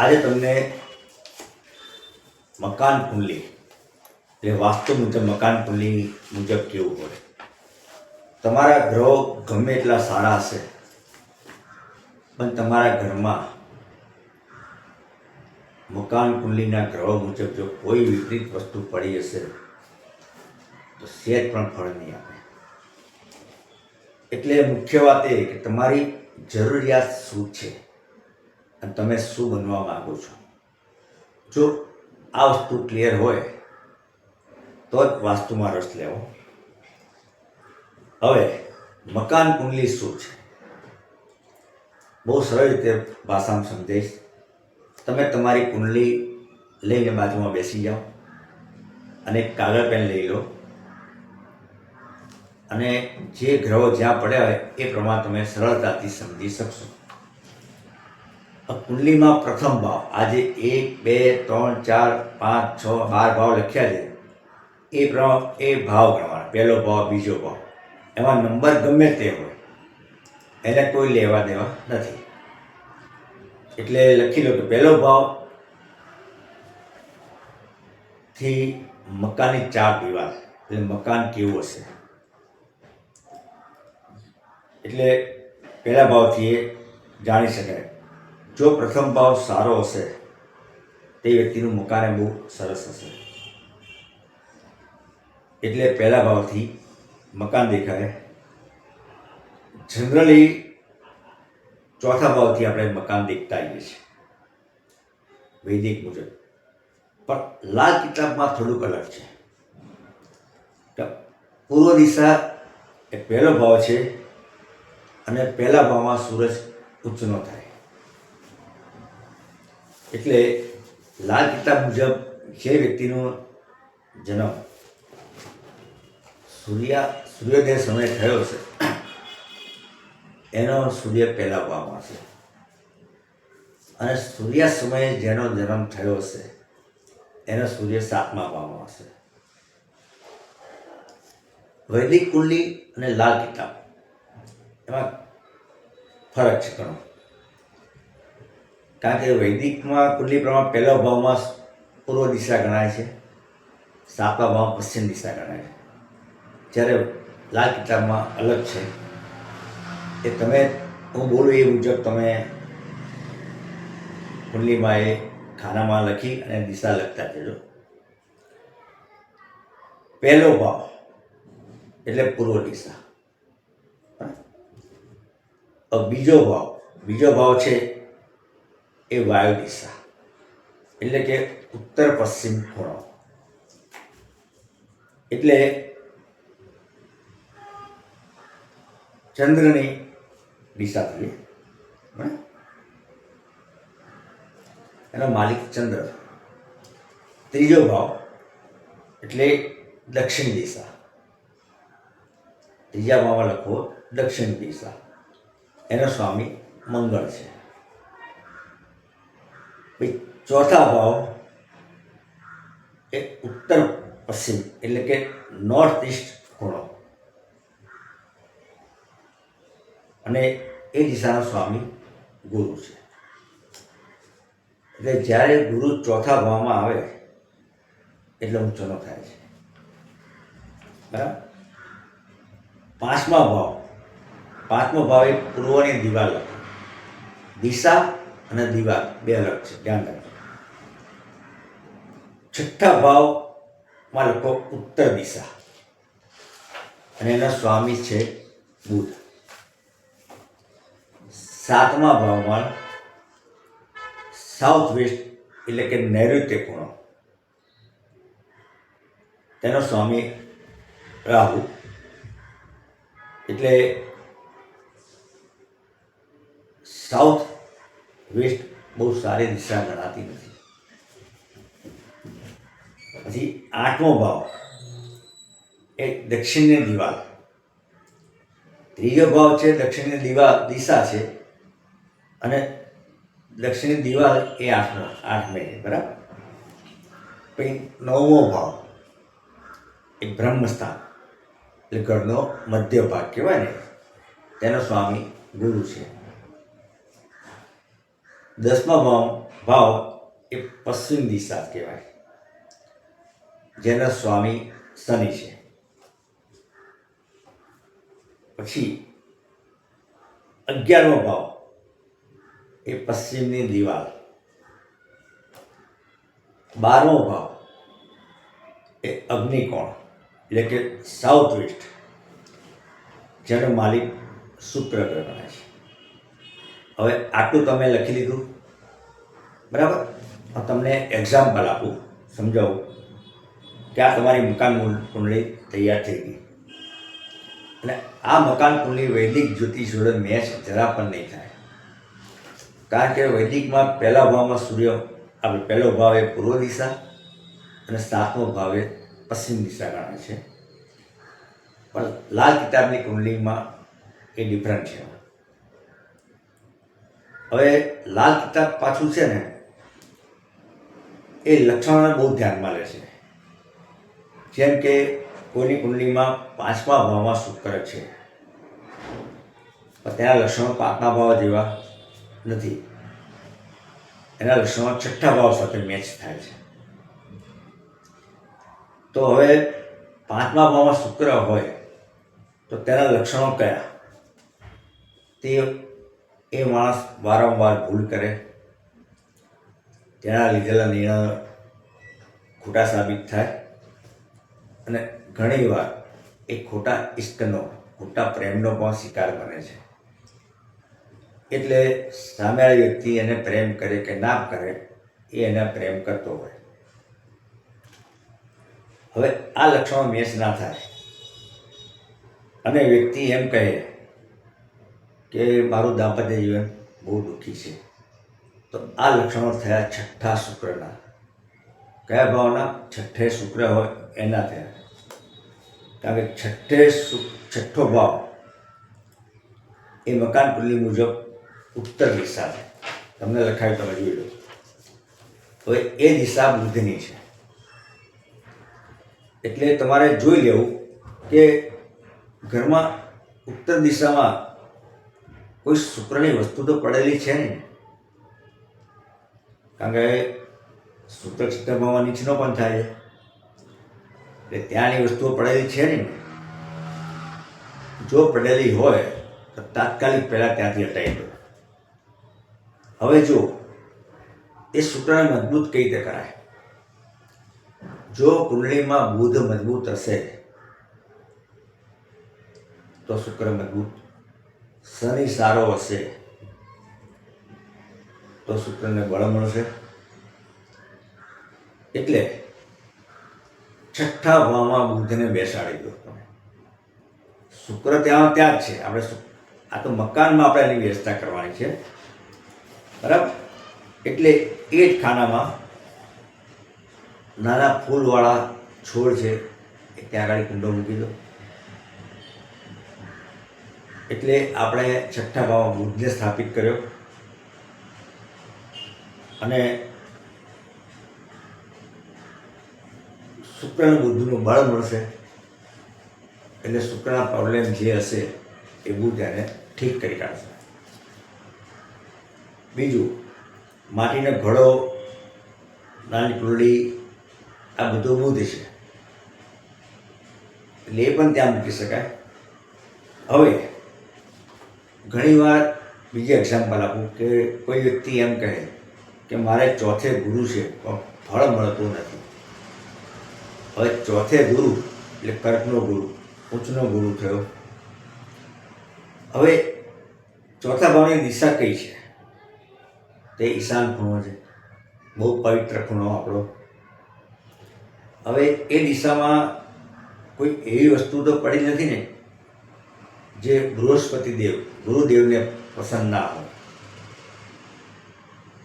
આજે તમને મકાન કુંડલી એટલે વાસ્તુ મુજબ મકાન કુંડલી મુજબ કેવું હોય તમારા ગ્રહો ગમે એટલા સારા હશે, પણ તમારા ઘરમાં મકાન કુંડલીના ગ્રહો મુજબ જો કોઈ વિપરીત વસ્તુ પડી હશે, તો સેજ પણ ફળ નહીં આપે. એટલે મુખ્ય વાત એ કે તમારી જરૂરિયાત શું છે? અને તમે શું બનવા માગો છો? જો આ વસ્તુ ક્લિયર હોય, તો જ વાસ્તુમાં રસ લેવો. હવે, મકાન કુંડલી શું છે? બહુ સરળ રીતે ભાષામાં સમજાઈશ. તમે તમારી કુંડલી લઈને બાજુમાં બેસી જાઓ અને કાગળ પેન લઈ લો. અને જે ગ્રહો જ્યાં પડ્યા હોય, એ પ્રમાણે તમે સરળતાથી સમજી શકશો. કુંડલીમાં પ્રથમ ભાવ. આજે એક, બે, ત્રણ, ચાર, પાંચ, છ, બાર ભાવ લખ્યા છે. એ પ્રમાણ એ ભાવ ગણવાના પહેલો ભાવ, બીજો ભાવ. એમાં નંબર ગમે તે હોય, એને કોઈ લેવા દેવા નથી. એટલે લખી લો કે પહેલો ભાવથી મકાનની ચાર દીવાલ. એટલે મકાન કેવું હશે? એટલે પહેલા ભાવથી એ જાણી શકાય. જો પ્રથમ ભાવ સારો હશે, તે વ્યક્તિનું મકાન બહુ સરસ હશે. એટલે પહેલા ભાવથી મકાન દેખાય. જનરલી ચોથા ભાવથી આપણે મકાન દેખતા આવીએ છીએ. વૈદિક મુજબ. પણ લાલ કિતાબમાં થોડુંક અલગ છે. પૂર્વ દિશા એ પહેલો ભાવ છે અને પહેલા ભાવમાં સૂરજ ઉચ્ચનો થાય. એટલે લાલ કિતાબ મુજબ જે વ્યક્તિનો જન્મ સૂર્ય સૂર્યોદય સમય થયો છે એનો સૂર્ય પહેલા ભાવમાં છે અને સૂર્યા સમયે જેનો જન્મ થયો હશે, એનો સૂર્ય સાતમા ભાવમાં હશે. વૈદિક કુંડલી અને લાલ કિતાબ, એમાં ફરક છે ઘણો. કારણ કે વૈદિકમાં કુંડલી પ્રમાણે પહેલો ભાવમાં પૂર્વ દિશા ગણાય છે, સાતમા ભાવ પશ્ચિમ દિશા ગણાય છે. જ્યારે લાલ કિતાબમાં અલગ છે. એ તમે, હું બોલું એ મુજબ તમે કુંડલીમાં એ ખાનામાં લખી અને દિશા લખતા જજો. પહેલો ભાવ, એટલે પૂર્વ દિશા. બીજો ભાવ બીજો ભાવ છે એ વાયુ દિશા. એટલે કે ઉત્તર પશ્ચિમ ખૂણો. એટલે ચંદ્રની દિશા થઈ એનો માલિક ચંદ્ર. ત્રીજો ભાવ, એટલે દક્ષિણ દિશા. ત્રીજા ભાવમાં લખો દક્ષિણ દિશા. એનો સ્વામી મંગળ છે. પછી ચોથા ભાવ એ ઉત્તર પશ્ચિમ, એટલે કે નોર્થ ઇસ્ટ ખૂણો. અને એ દિશાનો સ્વામી ગુરુ છે. એટલે જ્યારે ગુરુ ચોથા ભાવમાં આવે, એટલે ઊંચોનો થાય છે. બરાબર? પાંચમા ભાવ. પાંચમો ભાવ એ પૂર્વની દિવાલ. દિશા અને દીવા, બે અલગ છે, ધ્યાન રાખજો. છઠ્ઠા ભાવમાં લખો ઉત્તર દિશા. અને એના સ્વામી છે બુધ સાતમા ભાવમાં સાઉથ વેસ્ટ એટલે કે નૈઋત્ય ખૂણો તેનો સ્વામી રાહુ. એટલે સાઉથ વેસ્ટ બહુ સારી દિશા ગણાતી નથી. પછી આઠમો ભાવ એ દક્ષિણની દિવાલ. ત્રીજો ભાવ છે દક્ષિણની દિવાલ દિશા છે અને દક્ષિણની દિવાલ એ આઠમો આઠમે છે બરાબર? પછી નવમો ભાવ એ બ્રહ્મસ્થાન, એટલે ઘરનો મધ્ય ભાગ કહેવાય ને, તેનો સ્વામી ગુરુ છે. દસમા ભાવ ભાવ એ પશ્ચિમ દિશા કહેવાય. જેના સ્વામી શનિ છે. પછી અગિયારમો ભાવ એ પશ્ચિમની દિવાલ. બારમો ભાવ એ અગ્નિકોણ, એટલે કે સાઉથ વેસ્ટ જેનો માલિક શુક્ર ગ્રહ છે. હવે આટલું તમે લખી લીધું. બરાબર? હું તમને એક્ઝામ્પલ આપું, સમજાવું કે આ તમારી મકાન કુંડળી તૈયાર થઈ ગઈ. અને આ મકાન કુંડળી વૈદિક જ્યોતિષ જોડે મેચ જરા પણ નહીં થાય. કારણ કે વૈદિકમાં પહેલા ભાવમાં સૂર્ય, આપણે પહેલો ભાવ એ પૂર્વ દિશા અને સાતમો ભાવ એ પશ્ચિમ દિશા ગણાય છે. પણ લાલ કિતાબની કુંડલીમાં એ ડિફરન્ટ છે. હવે લાલ કિતાબ પાછું છે ને, એ લક્ષણોને બહુ ધ્યાનમાં લે છે. જેમ કે કોઈની કુંડલીમાં પાંચમા ભાવમાં શુક્ર છે. તેના લક્ષણો પાંચમા ભાવ જેવા નથી. એના લક્ષણો છઠ્ઠા ભાવ સાથે મેચ થાય છે. તો હવે પાંચમા ભાવમાં શુક્ર હોય, તો તેના લક્ષણો કયા? તે એ માણસ વારંવાર ભૂલ કરે. તેના લીધેલા નિર્ણયો ખોટા સાબિત થાય. અને ઘણીવાર એ ખોટા ઇષ્ટનો ખોટા પ્રેમનો પણ શિકાર બને છે. એટલે સામેવાળી વ્યક્તિ એને પ્રેમ કરે કે ના કરે, એ એને પ્રેમ કરતો હોય. હવે આ લક્ષણો મેચ ના થાય. અને વ્યક્તિ એમ કહે કે મારું દાંપત્ય જીવન બહુ દુઃખી છે. તો આ લક્ષણો થયા છઠ્ઠા શુક્રના. કયા ભાવના? છઠ્ઠે શુક્ર હોય એના થયા. કારણ કે છઠ્ઠે છઠ્ઠો ભાવ એ મકાન કુલ્લી મુજબ ઉત્તર દિશા તમને લખાયું, તમે જોઈ લો. હવે એ દિશા બુદ્ધની છે. એટલે તમારે જોઈ લેવું કે ઘરમાં ઉત્તર દિશામાં કોઈ શુક્રની વસ્તુ તો પડેલી છે ને. કારણ કે શુક્ર ચિત્તભાવમાં નીચનો પણ થાય. છે એટલે ત્યાંની વસ્તુઓ પડેલી છે ને. જો પડેલી હોય, તો તાત્કાલિક પહેલાં ત્યાંથી હટાવી દો. હવે જો, એ શુક્રને મજબૂત કઈ રીતે કરાય? જો કુંડળીમાં બુધ મજબૂત હશે, તો શુક્ર મજબૂત શનિ સારો હશે. તો શુક્રને બળ મળશે. એટલે છઠ્ઠા ભાવમાં બુદ્ધને બેસાડી દો તમે. શુક્ર ત્યાં ત્યાં જ છે. આપણે આ તો મકાનમાં આપણે એની વ્યવસ્થા કરવાની છે. બરાબર? એટલે એ જ ખાનામાં નાના ફૂલવાળા છોડ છે, એ ત્યાં આગળ કુંડો મૂકી દો. એટલે આપણે છઠ્ઠા ભાવમાં બુદ્ધને સ્થાપિત કર્યો. અને શુક્ર અને બુદ્ધનું બળ મળશે. એટલે શુક્રના પ્રોબ્લેમ જે હશે એ બુદ્ધ એને ઠીક કરી કાઢશે. બીજું, માટીનો ઘડો, નાની કુરડી આ બધું બુદ્ધ છે. એટલે એ પણ ત્યાં મૂકી શકાય. હવે ઘણીવાર બીજી એક્ઝામ્પલ આપું કે કોઈ વ્યક્તિ એમ કહે કે મારે ચોથે ગુરુ છે, પણ ફળ મળતું નથી. હવે ચોથે ગુરુ એટલે કર્કનો ગુરુ, ઉચ્ચનો ગુરુ થયો. હવે ચોથા ભાવની દિશા કઈ છે? તે ઈશાન ખૂણો છે. બહુ પવિત્ર ખૂણો આપણો. હવે એ દિશામાં કોઈ એવી વસ્તુ તો પડી નથી ને જે બૃહસ્પતિ દેવ, ગુરુદેવને પસંદ ના હોય.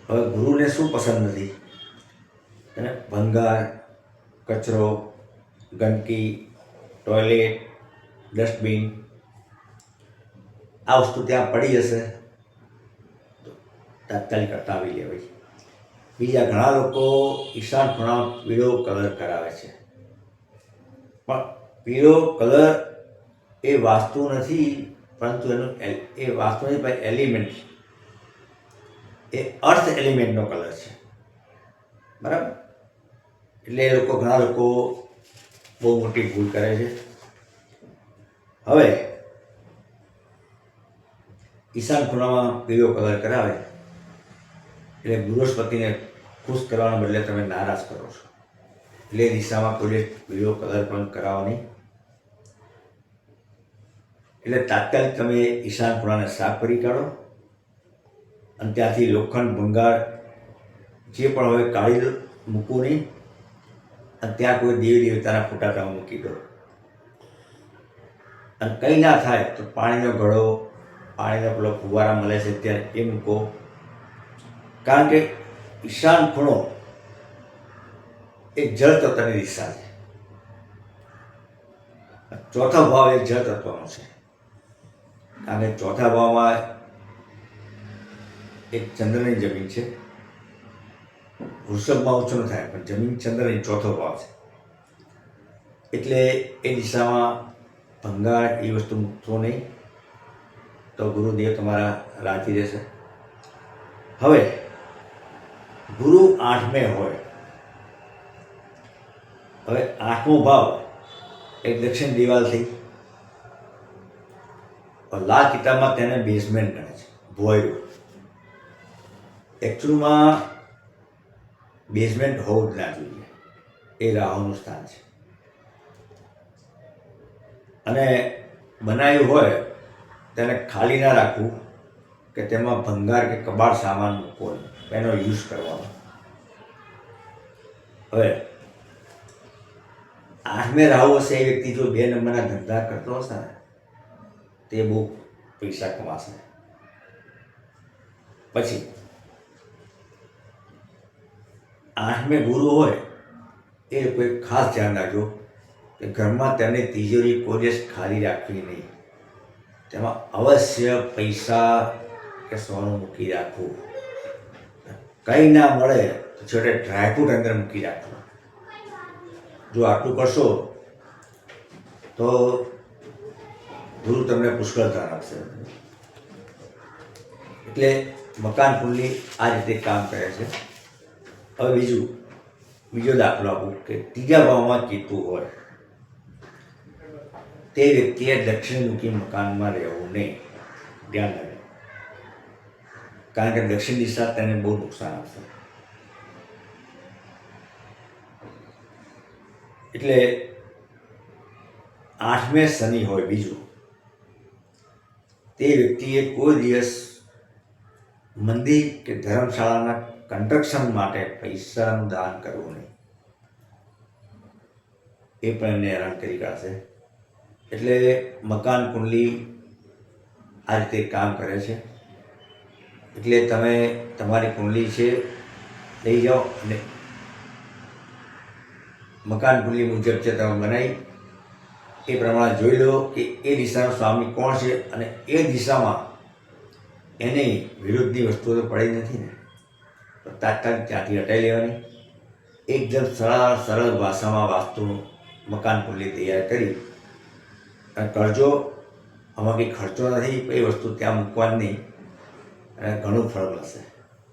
હવે ગુરુને શું પસંદ નથી? એને ભંગાર, કચરો, ગંદકી, ટોયલેટ, ડસ્ટબિન, આ વસ્તુ ત્યાં પડી જશે. તાત્કાલિક હટાવી લેવાય. બીજા ઘણા લોકો ઈશાન ખૂણા પીળો કલર કરાવે છે. પણ પીળો કલર એ વાસ્તુ નથી, પરંતુ એનું એ વાસ્તુ નથી, પણ એલિમેન્ટ એ અર્થ એલિમેન્ટનો કલર છે. બરાબર? એટલે એ લોકો ઘણા લોકો બહુ મોટી ભૂલ કરે છે. હવે, ઈશાન ખૂણામાં પીળો કલર કરાવે, એટલે બૃહસ્પતિને ખુશ કરવાના બદલે તમે નારાજ કરો છો. એટલે દિશામાં કોઈ પીળો કલર પણ કરાવો નહીં એટલે તાત્કાલિક તમે ઈશાન ખૂણાને સાફ કરી કાઢો. અને ત્યાંથી લોખંડ, ભંગાર, જે પણ હોય કાઢી મૂકવું નહીં, અને ત્યાં કોઈ દેવી દેવતાના ફોટાટા મૂકી દો. અને કંઈ ના થાય તો પાણીનો ઘડો, પાણીનો પેલો ફુવારા મળે છે ત્યારે એ મૂકો. કારણ કે ઈશાન ખૂણો એ જળ તત્વની દિશા છે. ચોથો ભાવ એ જળ તત્વનો છે. કારણ કે ચોથા ભાવમાં એક ચંદ્રની જમીન છે. વૃષભમાં ઓછો ન થાય, પણ જમીન ચંદ્રની ચોથો ભાવ છે. એટલે એ દિશામાં ભંગાર એ વસ્તુ મૂકશો નહીં, તો ગુરુદેવ તમારા રાજી રહેશે. હવે, ગુરુ આઠમે હોય. હવે આઠમો ભાવ એ દક્ષિણ દિવાલ થઈ લાલ કિતાબમાં તેને બેઝમેન્ટ ગણે છે ભોયરું એકચ્યુઅલમાં બેઝમેન્ટ હોવું જ ના જોઈએ. એ રાહુનું સ્થાન છે. અને બનાવ્યું હોય, તેને ખાલી ના રાખવું કે તેમાં ભંગાર કે કબાડ સામાન મૂકવો એનો યુઝ કરવાનો. હવે, આઠમે રાહુ હશે એ વ્યક્તિ જો બે નંબરના ધંધા કરતો હશે ને તે બહુ પૈસા કમાશે. પછી, આઠમે ગુરુ હોય, એ કોઈ ખાસ ધ્યાન રાખજો કે ઘરમાં તેને તિજોરી કોઈ ખાલી રાખવી નહીં. તેમાં અવશ્ય પૈસા કે સોનું મૂકી રાખવું. કંઈ ના મળે તો છેવટે ડ્રાયફ્રૂટ અંદર મૂકી રાખવું જો આટલું કરશો તો ગુરુ તમને પુષ્કળતા આપશે. એટલે મકાન કુંડલી આ રીતે કામ કરે છે. હવે બીજું, બીજો દાખલો આપું કે ત્રીજા ભાવમાં કેતુ હોય, તે વ્યક્તિએ દક્ષિણમુખી મકાનમાં રહેવું નહીં. ધ્યાન રાખે કારણ કે દક્ષિણ દિશા તેને બહુ નુકસાન આપશે. એટલે આઠમે શનિ હોય બીજું તે વ્યક્તિએ કોઈ દિવસ મંદિર કે ધર્મશાળાના કન્સ્ટ્રક્શન માટે પૈસાનું દાન કરવું નહીં. એ પણ એમને હેરાન કરી કાઢશે. એટલે મકાન કુંડલી આ રીતે કામ કરે છે. એટલે તમે તમારી કુંડલી છે, લઈ જાઓ અને મકાન કુંડલી મુજબ છે તમે બનાવી એ પ્રમાણે જોઈ લો કે એ દિશાનો સ્વામી કોણ છે અને એ દિશામાં એની વિરુદ્ધની વસ્તુઓ તો પડી નથી ને. તો તાત્કાલિક ત્યાંથી હટાવી લેવાની. એકદમ સરળ સરળ ભાષામાં વાસ્તુનું મકાન કુંડલી તૈયાર કરી અને કરજો. આમાં કંઈ ખર્ચો નથી એ વસ્તુ ત્યાં મૂકવાની નહીં. અને ઘણું ફળ મળશે.